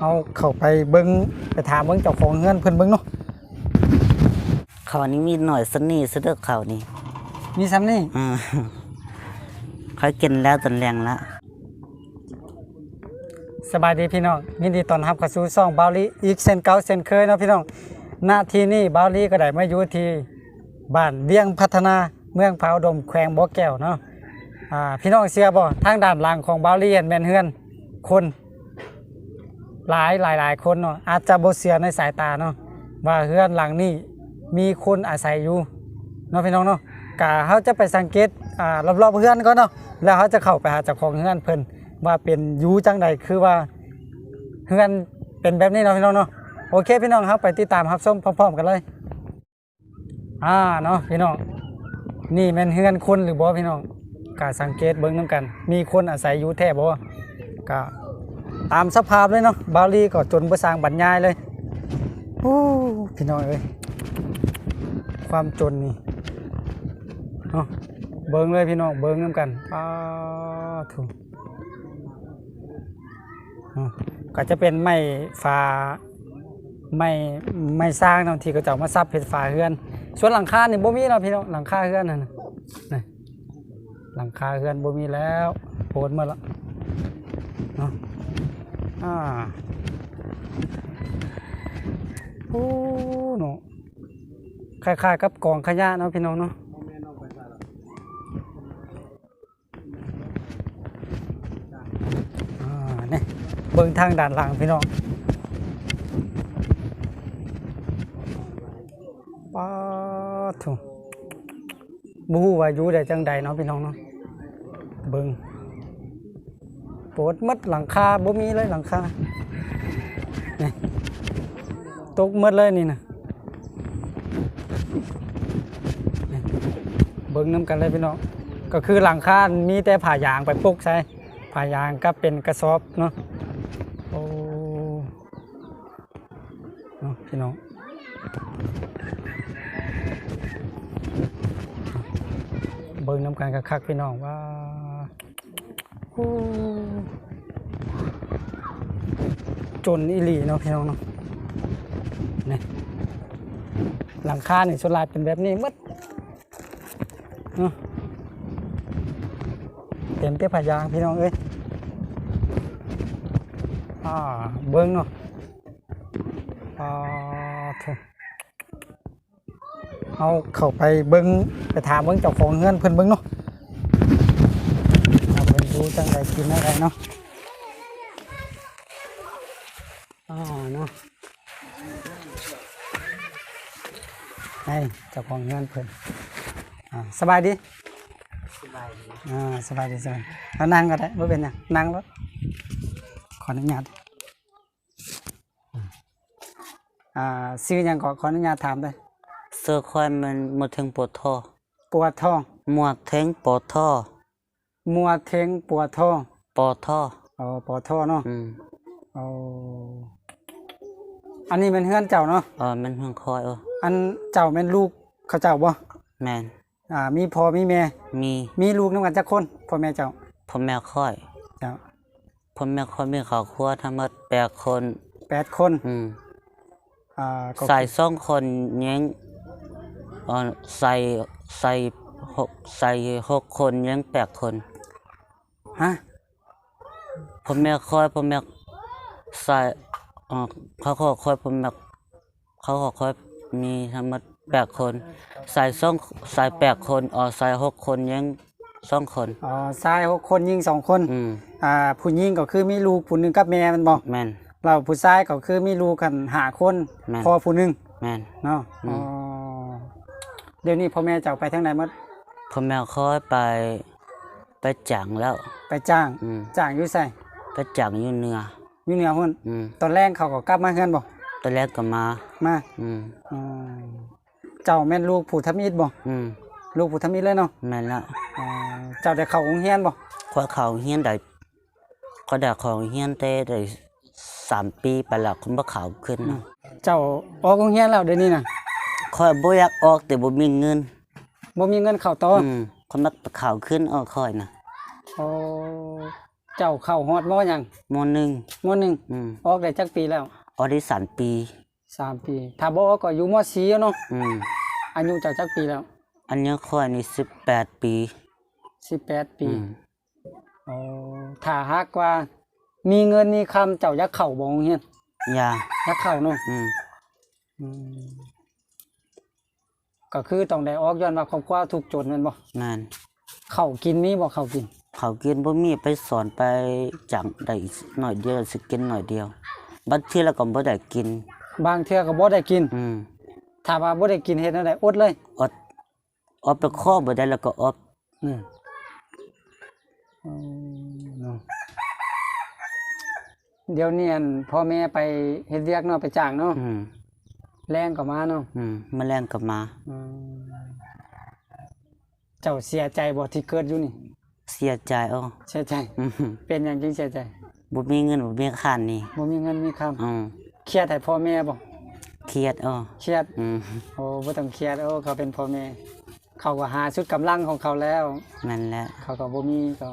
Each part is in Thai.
เอาเข้าไปเบิ่งไปถามเบิ่งเจ้าของเฮือนเพิ่นเบิ่งเนาะเขานี่มีหน่อยสนี่ซะเด้อเขานี่มีซ้ำนี่อ่าเขากินแล้วตอนแรงละสบายดีพี่น้องยินดีต้อนรับเข้าสู่ช่องบาวลีอีกเช่นเก่าเช่นเคยเนาะพี่น้องหน้าที่นี้บาวลีก็ได้มาอยู่ที่บ้านเวียงพัฒนาเมืองพาวดมแขวงบ่อแก้วเนาะอ่าพี่น้องเสียบ่ทางด้านหลังของบาวลีเห็นแม่นเฮือนคน หลายหลายหลายคนเนาะอาจจะบ่เสียในสายตาเนาะว่าเฮือนหลังนี้มีคนอาศัยอยู่เนาะพี่น้องเนาะกะเขาจะไปสังเกตอ่ารอบๆเฮือนก่อนเนาะแล้วเขาจะเข้าไปหาเจ้าของเฮือนเพิ่นว่าเป็นอยู่จังใดคือว่าเฮือนเป็นแบบนี้เนาะพี่น้องเนาะโอเคพี่น้องครับไปติดตามครับชมพร้อมๆกันเลยอ่าเนาะพี่น้องนี่แม่นเฮือนคนหรือบ่พี่น้องกาสังเกตเบิ่งนํกัน มีคนอาศัยอยู่แท้บ่ก็ ตามสภาพเลยเนาะบาลีก็จนบ่สร้างบรรยายเลยโอ้พี่น้องเอ้ยความจนนี่เนาะเบิ่งเลยพี่น้องเบิ่งนํกันป้าถูกอืมก็จะเป็นไม้ฟ้าไม้ไม้สร้างเนาะที่เขาจะมาซับเพชรฟ้าเฮือน ส่วนหลังคาเนี่ยบ่มีแล้วพี่น้องหลังคาเฮือนนั่นน่ะนี่หลังคาเฮือนบ่มีแล้วโพดหมาแล้วเนาะ อ่าโอ้เนาะคล้ายๆกับกองขยะเนาะพี่น้องเนาะอ่าเนี่เบิ่งทางด้านหลังพี่น้องป้าถุบูว่าอยู่ได้จังใดเนาะพี่น้องเนาะเบิ่ง ปดหมดหลังคาบ่มีเลยหลังคานี่ตกหมดเลยนี่นะเบิ่งน้ำกันเลยพี่น้องก็คือหลังคา มีแต่ผ่ายางไปปุกใส่ผ้ายางก็เป็นกระสอบเนาะโอ้เนาะพี่น้องเบิ่งน้ำกันคักพี่น้องว่า จนอีหลีเนาะพี่น้องเนาะนี่หลังคาเนี่ยส่วนลายเป็นแบบนี้หมดเนาะเต็มเตี้ยผายางพี่น้องเอ้ยอ่าเบิ้งเนาะอ่าเอาเข้าไปเบิ้งไปถามเบิ้งเจ้าของเฮือนเพิ่อนเบิ้งเนาะ จังไดกินอะไรเนาะอ่าเนาะให้เจ้าของเฮือนเพิ่นอ่าสบายดีสบายดีอ่าสบายดีสบายแล้วนั่งก็ได้ไม่เป็นหยังนั่งแล้วขออนุญาตอ่าซื้อหยังขอขออนุญาตถามได้เสื้อควายมันหมดถึงปวดท่อปวดท้องหมวดเทงปวดท่อ มัวเทงปวดท้องปวดท่ออ๋อปวดท้องเนาะอืมอ๋ออันนี้เป็นเฮือนเจ้าเนาะเออมันเพิ่งคอยเอออันเจ้าเป็นลูกเขาเจ้าบ่แมนอ่า มีพ่อมีแม่มีมีลูกนำกันจักคนพ่อแม่เจ้าพ่อแม่คอยเจ้าพ่อแม่คอยมีครอบครัวทั้งหมดแปดคน แปดคนอืมอ่าก็ใส่สองคนยังเออใส่ใส่หกใส่หกคนยังแปดคน ฮะพ่อแม่คอยพ่อแม่ใส่เออเขาขอคอยพ่อแม่เขาขอคอยมีทั้งหมดแปดคน ใส่สองใส่แปดคนอ๋อใส่หกคนยังสองคนอ๋อชายหกคนยิงสองคนอืมอ่าผู้หญิงก็คือมีลูกผู้หนึงกับแม่มันบ่แม่นเราผู้ชายก็คือมีลูกกันหาคนแม่น พอผู้หนึงแม่นเนาะอือ๋อมเดี๋ยวนี้พ่อแม่เจ้าไปทางไหนหมดพ่อแม่คอยไป ไปจังแล้ว ไปจ้างอืมจ้างอยู่ไสไปจังอยู่เหนืออยู่เหนือพุ่นอืมตอนแรกเขาก็กลับมาเฮือนบ่ตอนแรกก็มา มาอืมอ๋อเจ้าแม่นลูกผู้ทำอิฐบ่อืมลูกผู้ทำอิฐเลยเนาะแม่นละอ๋อเจ้าได้เข้าโรงเรียนบ่ข้อยเขาเฮียนได้เขาได้เขาเฮียนได้ได้สามปีไปแล้วเขาบ่เขาขึ้นนะเจ้าออกโรงเรียนแล้วเดี๋ยวนี้น่ะข้อยบ่อยากออกแต่บ่มีเงินบ่มีเงินเข้าต่อออืม เขามักเขาขึ้นออกข้อยน่ะอ๋อเจ้าเข้าฮอดมอหยังมหนึ่งมอหนึ่งอืมออกได้จักปีแล้วออได้สามปีสามปี ถ้าบ่ออกก็อยู่มสี่เนาะอืมอายุเจ้าจักปีแล้วอันนี้ค่อยนี่สิบแปดปี18ปีอืมอ๋อถ้าหากว่า มีเงินมีคำเจ้าอยากเข้าบ่โรงเรียนยาอยากเข้าเนาะอืมอืม ก็คือต้องได้ออกย้อนว่าครอบครัวทุกข์จนแม่นบ่แม่นเข้าวกินมีบ่เข้าวกิน เขากินบ่มีไปสอนไปจังได้อีกหน่อยเดียวสิกินหน่อยเดียวบางทีแล้วก็บ่ได้กิน บางเทื่อก็บ่ได้กิน อืมถ้าว่าบ่ได้กินเฮ็ดจั่งใดอดเลยอดอดไปข้อบ่ได้แล้วก็อดอืมอืมเนาะเดี๋ยวนี้อั่นพ่อแม่ไปเฮ็ดเวียกเนาะไปจ้างเนาะอืม แรงก็มาเนาะอืมแมลงก็มา อืมเจ้าเสียใจบ่ที่เกิดอยู่นี่ เสียใจอ้อเสียใจ อืมเป็นหยังจึงเสียใจบ่มีเงินบ่มีค่านี่บ่มีเงินมีคำอืมเครียดให้พ่อแม่บ่เครียดอ้อเครียด อืมโอ้บ่ต้องเครียดโอ้เขาเป็นพ่อแม่ เขาก็หาชุดกำลังของเขาแล้ว นั่นแหละเขาก็บ่มีก็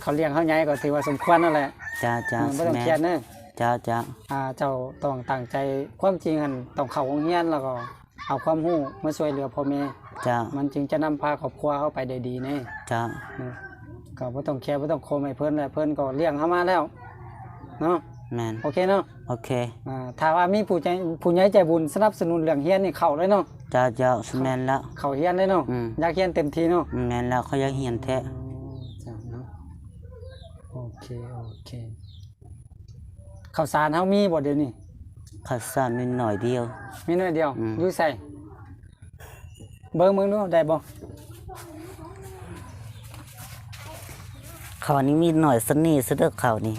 เขาเลี้ยงเขาใหญ่ก็ถือว่าสมควรนั่นแหละจ้าจ้าอืมบ่ต้องแม่เครียดเด้ อจ้าจ้าอ่าเจ้าต้องตั้งใจความจริงหั่นต้องเข้าโรงเรียนแล้วก็เอาความรู้มาช่วยเหลือพ่อแม่จ้ามันจึงจะนำพาครอบครัวเขาไปได้ดีแน่จ้าอืมก็บ่ต้องเครียดบ่ต้องโคมให้เพิ่นแหละเพิ่นก็เลี้ยงเฮามาแล้วเนาะแม่นโอเคเนาะโอเคอ่าถ้าว่ามีผู้ใจผู้ใหญ่ใจบุญสนับสนุนเรื่องเรียนนี่เข้าเลยเนาะจ้าจ้าแม่นแล้ว เข้าเรียนเลยเนาะอืม อยากเรียนเต็มที่เนาะ แม่นแล้วเขาอยากเรียนแท้จ้ะเนาะโอเค โอเค ข้าวสารเฮามีบ่เดี๋ยวนี้ข้าวสารนิดหน่อยเดียว มีน้อยเดียวอืม อยู่ใส่เบิ่งมึงดูได้บ่ข้าวนี้มีหน่อยสนี่ซะเด้อข้าวนี้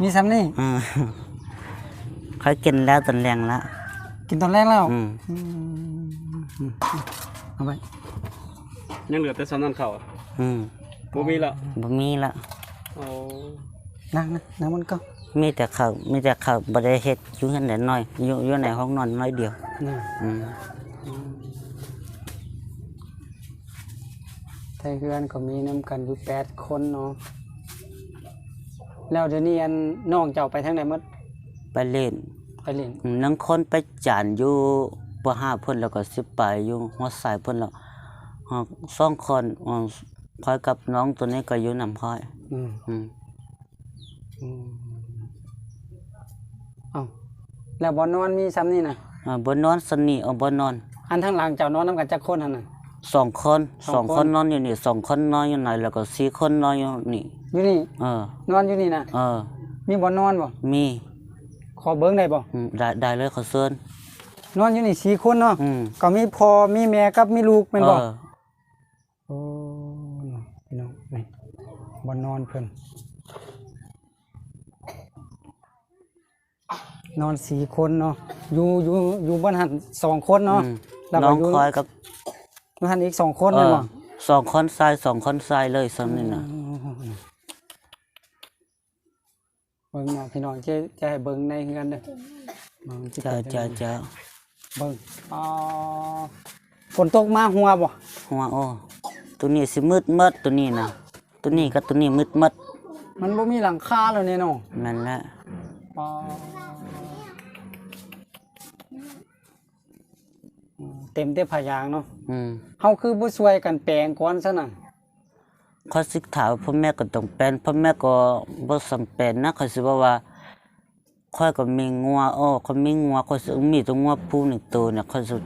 มีซ้ำนี่อืมเขากินแล้วตอนแรงละกินตอนแรกแล้วอืมอืมเอาไปยังเหลือแต่ซ้ำนั่นเขาอะอืมบ่มีละบ่มีละโอ้นั่งนะนั่งมันก็ มีแต่ข้าวมีแต่ข้าวบ่ได้เฮ็ดอยู่เฮือนแต่น้อยอยู่อยู่ในห้องนอนน้อยเดียวนี่อืมไทยเฮือนก็มีนํกันอยู่8คนเนาะแล้วเดี๋ยวนี้อันน้องเจ้าไปทางไหนหมดไปเล่นไปเล่นอืมนังคนไปจานอยู่บ่ห้าเพิ่นแล้วก็สิไปอยู่หัวสายเพิ่นแล้วฮอกสองคนอ่าคอยกับน้องตัวนี้ก็อยู่นำคอย อืมอืมอืม เอ้าแล้วบ่นอนมีซ้ำนี่น่ะอ่าบ่นอนสนิเอาบ่นอนอันทางหลังเจ้านอนนํกันจักคนหั่นน่ะ สองคนสสอองงคคนนนอนอยู่นี่สองคนนอนอยู่ไหนแล้วก็สี่คนนอนอยู่นี่ อยู่นี่เออ นอนอยู่นี่นะเออ มีบ่นอนบ่มีขอเบิ่งได้บ่อืมได้ได้เลยเขาเชิญนอนอยู่นี่สี่คนเนาะอืมก็มีพ่อมีแม่กับมีลูกแม่นบ่ เออ โอ้พี่น้องนี่บ่นอนเพิ่น นอนสี่คนเนาะอยู่อยู่อยู่บ้านหันสองคนเนาะอืมแล้วน้ก็องอยู่คอยกับอยู่หันอีกสองคนเอแม่นอบ่สองคนชายสองคนชายเลยซ้ำนี่นะเบิ่งนะพี่น้องจะจะให้เบิ่งในคือกันเด้อเบิ่งสิจ้าไปได้จ้าจ้าเบิ่งอ๋อฝนตกมาหัวบ่หัวโอ้ตัวนี้สิมืดมืดตัวนี้นะตัวนี้กับตัวนี้มืดมืดมันบ่มีหลังคาแล้วเนี่ยเนาะนั่นแหละอ๋อ ต็มแต่พยางค์เนาะอืมเฮาคือบ่ช่วยกันแปลงก่อนซะน่ะข้อสิกถามพ่อแม่ก็ต้องเป็นพ่อแม่ก็บ่จำเป็นนะเขาสิว่าว่าค่อยก็มีงัวอ้อเขามีงัวเขาสิมีตัวงัวผู้หนึ่งตัวเนี่ยเขาสิ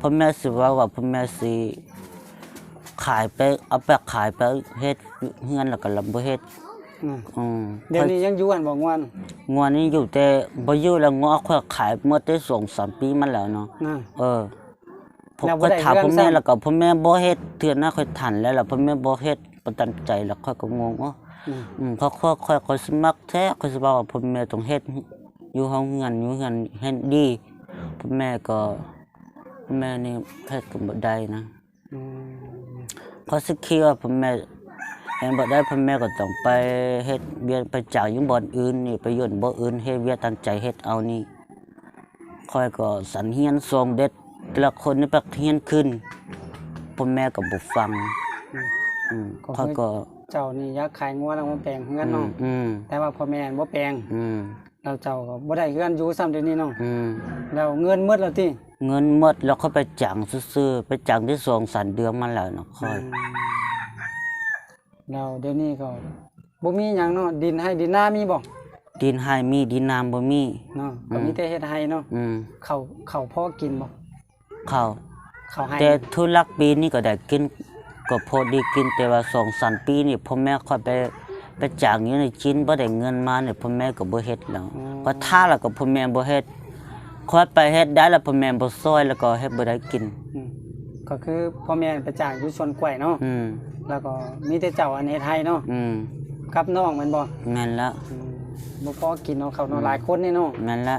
พ่อแม่สิว่าว่าพ่อแม่สิขายไปเอาไปขายไปเฮ็ดเฮือนแล้วก็ลำบ่เฮ็ดอืมอืมเดี๋ยวนี้ยังอยู่อันบ่งวนงัวนี่อยู่แต่บ่อยู่แล้วงัวค่อยขายเมื่อได้2-3ปีมาแล้วเนาะนะเออ ผมแล้วบ่ก็ได้ถามเรื่องพ่อแม่ซ้ำแล้วก็พ่อแม่บ่เฮ็ดเทื่อหน้าค่อยทันแล้วล่ะพ่อแม่บ่เฮ็ดประตันใจแล้วค่อยก็งงอ๋ออืมอืมเขาค่อยค่อยค่อยสมักแท้ค่อยสิว่าว่าพ่อแม่ต้องเฮ็ดอยู่ห้องเงินอยู่เงินเฮ็ดดีพ่อแม่ก็พ่อแม่นี่เฮ็ดก็บ่ได้นะอืมเขาสิคิดว่าพ่อแม่เฮ็ดบ่ได้พ่อแม่ก็ต้องไปเฮ็ดเวียนไปจ่ายอยู่บ่อนอื่นนี่ไปย่นบ่อื่นเฮ็ดเวียตั้งใจเฮ็ดเอานี่ค่อยก็สันเฮียนทรงเด็ด แต่ละคนนี่ปักเฮียนขึ้นพ่อแม่ก็บ่ฟังอืมก็เขาคือก็ เจ้านี่อยากขายงัวแล้วมาแปลงเฮือนเนาะอืมแต่ว่าพ่อแม่บ่แปลงอืมแล้วเจ้าก็บ่ได้เฮือนอยู่ซ้ำเดี๋ยวนี้เนาะอืมแล้วเงินหมดแล้วติเงินหมดแล้วเขาไปจังซื่อๆไปจังที่สองสันเดือนมาแล้วนะค่อย แล้วเดี๋ยวนี้ก็บ่มีหยังเนาะดินให้ดินนามีบ่ดินให้มีดินน้ำบ่มี เนาะก็มีแต่เฮ็ดให้เนาะอืมข้าวข้าวพอกินบ่ ข้าวข้าวให้แต่ทุลักปีนี้ก็ได้กินก็พอดีกินแต่ว่าสองสามปีนี่พ่อแม่ค่อยไปไปจ้างอยู่ในจินบ่ได้เงินมาเนี่ยพ่อแม่ก็บ่เฮ็ดแล้วก็ท่าแล้วก็พ่อแม่บ่เฮ็ดค่อยไปเฮ็ดได้แล้วพ่อแม่บ่ซอยแล้วก็เฮ็ดบ่ได้กินอืมก็คือพ่อแม่ไปจ้างอยู่สวนกล้วยเนาะอืมแล้วก็มีแต่เจ้าอันเฮ็ดให้เนาะอืมกับน้องแม่นบ่แม่นละอืมบ่พอกินเนาะเขาวเนาะหลายคนนี่เนาะแม่นละ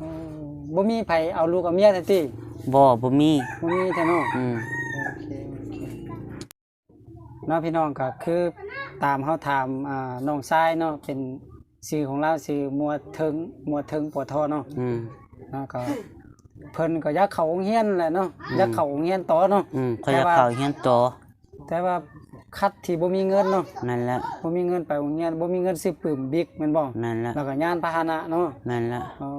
อืมบ่มีไผเอาลูกเอาเมียแท้ติ บ่บ่มีบ่มีแท้เนาะอืมโอเคโอเคเนาะพี่น้องก็คือตามเฮาถามอ่าน้องชายเนาะเป็นชื่อของเราชื่อมัวเทิงมัวเทิงปวดทอเนาะอืมเนาะก็เพิ่นก็อยากเข้าโรงเรียนแหละเนาะอยากเข้าโรงเรียนต่อเนาะอืมเขาจะเข้าเฮียนต่อแต่ว่าคัดที่บ่มีเงินเนาะนั่นแหละบ่มีเงินไปโรงเรียนบ่มีเงินซื้อปื้มบิ๊กแม่นบ่นั่นแหละแล้วก็ยานพาหนะเนาะนั่นแหละอ๋อ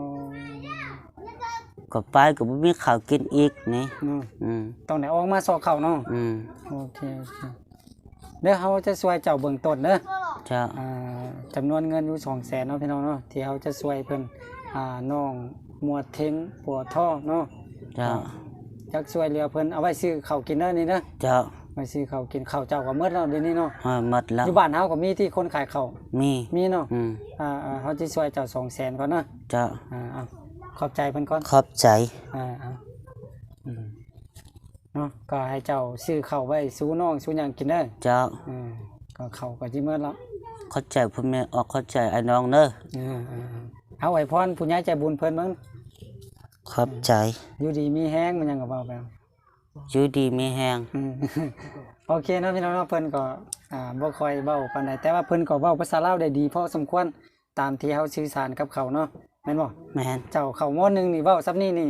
ก็ไปก็บ่มีข้าวกินอีกนี่เนาะอืมต้องได้ออกมาสอบเข้าเนาะอืมโอเคโอเคเดี๋ยวเฮาจะช่วยเจ้าเบื้องต้นเด้อเจ้าอ่าจำนวนเงินอยู่2 0 0 0 0เนาะพี่น้องเนาะที่เฮาจะช่วยเพิ่นอ่าน้องหมวดเทงปัวท่อเนาะเจ้าจักช่วยเหลือเพิ่นเอาไว้ซื้อข้าวกินเด้อนี่เด้อเจ้าไว้ซื้อข้าวกินข้าวเจ้าก็หมดแล้วเดี๋ยวนี้เนาะเออหมดแล้วอยู่บ้านเฮาก็มีที่คนขายข้าวมีมีเนาะอืมอ่าอ่าเขาจะช่วยเจ้าสองแสนก่อนนะเจ้าอ่าเอา ขอบใจเพิ่นก่อนขอบใจ อ่าเอาอืมเนาะก็ให้เจ้าซื้อข้าวไว้สู้น้องสู้หยังกินเด้อเจ้าอืมก็ข้าวก็สิเมื่อแล้วเข้าใจพ่อแม่ออกเข้าใจไอ้น้องเด้ออ่าอ่าอ่าเอาไว้พรผู้ใหญ่ใจบุญเพิ่นเบิ่งขอบใจอยู่ดีมีแฮงมันหยังก็เว้าไป อยู่ดีมีแฮงอืมโอเคเนาะพี่น้องเนาะเพิ่นก็อ่าบ่ค่อยเว้าปานใดแต่ว่าเพิ่นก็เว้าภาษาลาวได้ดีพอสมควรตามที่เฮาสื่อสารกับเขาเนาะ แม่นบ่แม่นเจ้าเข้ามอหนึงนี่เว้าซับนี่นี่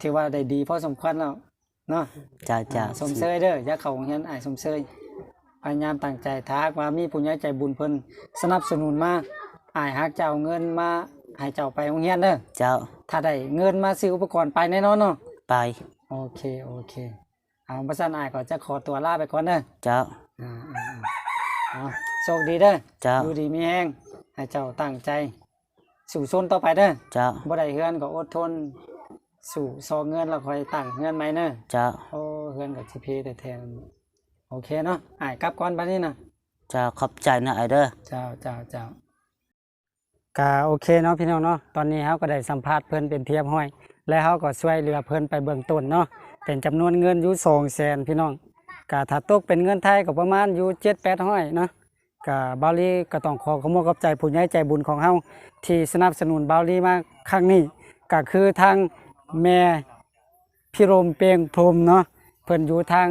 ถือว่าได้ดีพอสมควรแล้วเนาะจ้าจ้าสมเสยเด้ออย่าเข้าโรงเรียนอ้ายสมเสยพยายามตั้งใจถ้าหากว่ามีผู้ใหญ่ใจบุญเพิ่นสนับสนุนมาอ้ายฮักเจ้าเอาเงินมาให้เจ้าไปโรงเรียนเด้อเจ้า ถ้าได้เงินมาซื้ออุปกรณ์ไปแน่นอนเนาะไป โอเคโอเค เอาประสานอ้ายก็จะขอตัวลาไปก่อนเด้อเจ้าอ่าอ่าอ่าเอาโชคดีเด้อเจ้า อยู่ดีมีแฮงให้เจ้าตั้งใจ สู่ชนต่อไปเด้อเจ้าบ่ได้เฮือนก็อดทน สู่ซอกเงินแล้วค่อยตั้งเฮือนใหม่เด้อเจ้าโอ้เฮือนกับสิเพแต่แทนโอเคเนาะอ้ายกลับก่อนบัดนี้นะเจ้าขอบใจนะไอ้เด้อเจ้าเจ้าเจ้าก็โอเคเนาะพี่น้องเนาะตอนนี้เฮาก็ได้สัมภาษณ์เพิ่นเป็นเทียบห้อย และเฮาก็ช่วยเหลือเพิ่นไปเบื้องต้นเนาะเป็นจำนวนเงินอยู่200,000พี่น้องก็ถ้าตกเป็นเงินไทยก็ประมาณอยู่7-800เนาะ ก็บาลีก็ต้องขอขอบคุณขอบใจผู้ใหญ่ใจบุญของเฮาที่สนับสนุนบาลีมาครั้งนี้ก็คือทางแม่พิรมเปียงพรมเนาะเพิ่นอยู่ทาง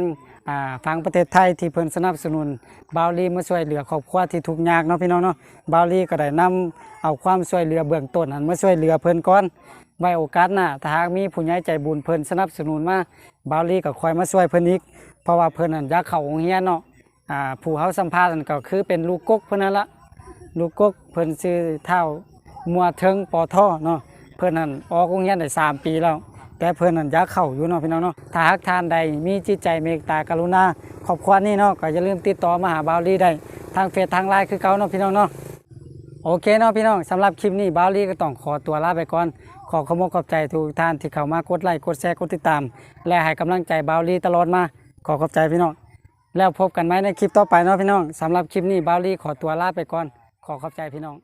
ฝั่งประเทศไทยที่เพิ่นสนับสนุนบาวลีมาช่วยเหลือครอบครัวที่ทุกข์ยากเนาะพี่น้องเนาะบาวลีก็ได้นำเอาความช่วยเหลือเบื้องต้นนั้นมาช่วยเหลือเพิ่นก่อนไว้โอกาสหน้าถ้าหากมีผู้ใหญ่ใจบุญเพิ่นสนับสนุนมาบาวลีก็คอยมาช่วยเพิ่นอีกเพราะว่าเพิ่นนั่นอยากเข้าโรงเรียนเนาะ ผู้เฮาสัมภาษณ์นั่นก็คือเป็นลูกกกเพิ่นนั่นละลูกกกเพิ่อนชื่อเท่ามัวเทิงปอท่อเนาะเพิ่อนนั่นออกโรงเรียนได้สามปีแล้ว แต่เพิ่อนนั่นยากเข้าอยู่เนาะพี่น้องเนาะถ้าหากทานใดมีจิตใจเมตตากรุณาครอบครัวนี้เนาะก็อย่าลืมติดต่อมาหาบาวลีได้ทางเฟซทางไลน์คือเก่าเนาะพี่น้องเนาะโอเคเนาะพี่น้องสำหรับคลิปนี้บาวลี่ก็ต้องขอตัวลาไปก่อนขอขอบคุณขอบใจทุกท่านที่เข้ามากดไลค์กดแชร์กดติดตาม และให้กำลังใจบาวลี่ตลอดมาขอขอบใจพี่น้อง แล้วพบกันไหมในคลิปต่อไปเนาะพี่น้องสำหรับคลิปนี้บาวลี่ขอตัวลาไปก่อน ขอขอบใจพี่น้อง